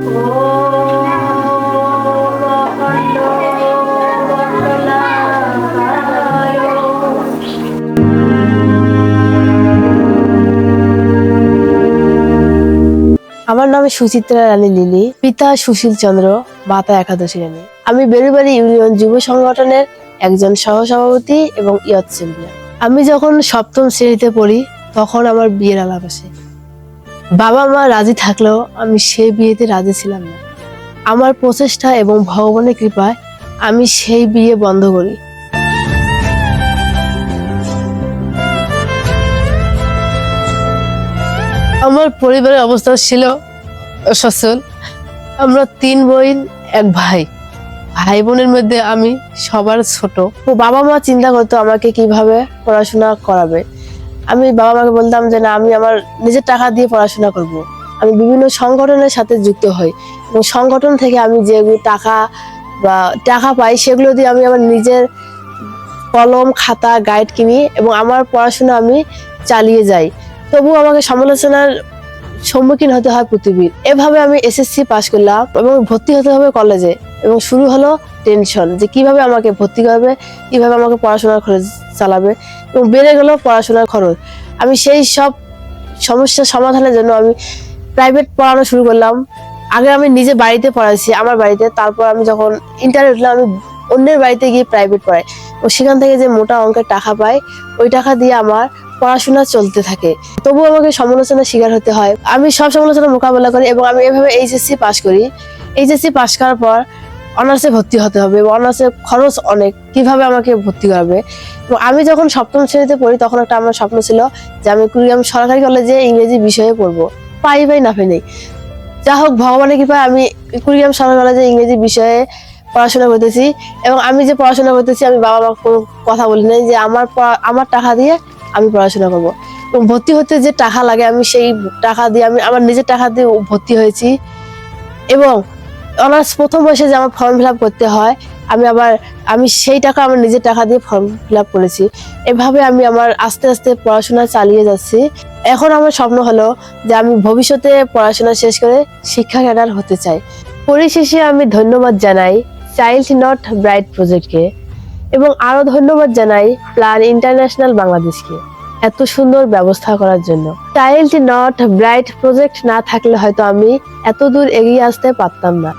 আমার নাম সুচিত্রা রানী লিলি, পিতা সুশীল চন্দ্র, মাতা একাদশী রানী। আমি বেরুবাড়ি ইউনিয়ন যুব সংগঠনের একজন সহসভাপতি এবং ইয়ত আমি যখন সপ্তম শ্রেণীতে পড়ি, তখন আমার বিয়ের আলাপ আসে। বাবা মা রাজি থাকলেও আমি সেই বিয়েতে রাজি ছিলাম না। আমার প্রচেষ্টা এবং ভগবানের কৃপায় আমি সেই বিয়ে বন্ধ করি। আমার পরিবারের অবস্থা ছিল সচ্ছল আমরা তিন বোন, এক ভাই। ভাই বোনের মধ্যে আমি সবার ছোট। ও বাবা মা চিন্তা করতো আমাকে কীভাবে পড়াশোনা করাবে। আমি বাবা মাকে বলতাম যে, না, আমি আমার নিজের টাকা দিয়ে পড়াশোনা করব। আমি বিভিন্ন সংগঠনের সাথে যুক্ত হই এবং সংগঠন থেকে আমি যেগুলো টাকা বা টাকা পাই সেগুলো দিয়ে আমি আমার নিজের কলম, খাতা, গাইড কিনি এবং আমার পড়াশোনা আমি চালিয়ে যাই। তবুও আমাকে সমালোচনার সম্মুখীন হতে হয় পৃথিবীর। এভাবে আমি এসএসসি পাশ করলাম এবং ভর্তি হতে হবে কলেজে এবং শুরু হলো টেনশন যে কীভাবে আমাকে ভর্তি করবে, কীভাবে আমাকে পড়াশোনার খরচ চালাবে। বেড়ে গেল পড়াশোনার খরচ। আমি সেই সব সমস্যার সমাধানের জন্য আমি প্রাইভেট পড়ানো শুরু করলাম। আগে আমি নিজে বাড়িতে পড়াইছি, আমার বাড়িতে। তারপর আমি যখন ইন্টারনেট উঠলাম, আমি অন্যের বাড়িতে গিয়ে প্রাইভেট পড়াই। ও সেখান থেকে যে মোটা অঙ্কের টাকা পাই ওই টাকা দিয়ে আমার পড়াশোনা চলতে থাকে। তবুও আমাকে সমালোচনার শিকার হতে হয়। আমি সব সমালোচনার মোকাবেলা করি এবং আমি এভাবে এইচএসসি পাশ করি। এইচএসসি পাশ করার পর অনার্সে ভর্তি হতে হবে এবং অনার্সে খরচ অনেক। কীভাবে আমাকে ভর্তি করবে? এবং আমি যখন সপ্তম শ্রেণীতে পড়ি, তখন একটা আমার স্বপ্ন ছিল যে আমি কুড়িগ্রাম সরকারি কলেজে ইংরেজি বিষয়ে পড়ব। পাই পাই না নেই। যা হোক, ভগবানের কৃপায় আমি কুড়িগ্রাম সরকারি কলেজে ইংরেজি বিষয়ে পড়াশোনা করতেছি এবং আমি যে পড়াশোনা করতেছি, আমি বাবা মা কোনো কথা বলি নাই যে আমার আমার টাকা দিয়ে আমি পড়াশোনা করব। এবং ভর্তি হতে যে টাকা লাগে, আমি সেই টাকা দিয়ে, আমি আমার নিজের টাকা দিয়ে ভর্তি হয়েছি। এবং অনার্স প্রথম বয়সে যে আমার ফর্ম ফিল করতে হয়, আমি আবার, আমি সেই টাকা আমার নিজের টাকা দিয়ে ফর্ম ফিল করেছি। এভাবে আমি আমার আস্তে আস্তে পড়াশোনা চালিয়ে যাচ্ছি। এখন আমার স্বপ্ন হলো যে আমি ভবিষ্যতে পড়াশোনা শেষ করে শিক্ষা ক্যাডার হতে চাই। পরিশেষে আমি ধন্যবাদ জানাই চাইল্ড নট ব্রাইট প্রজেক্টকে এবং আরও ধন্যবাদ জানাই প্ল্যান ইন্টারন্যাশনাল বাংলাদেশকে এত সুন্দর ব্যবস্থা করার জন্য। চাইল্ড নট ব্রাইট প্রজেক্ট না থাকলে হয়তো আমি এত দূর এগিয়ে আসতে পারতাম না।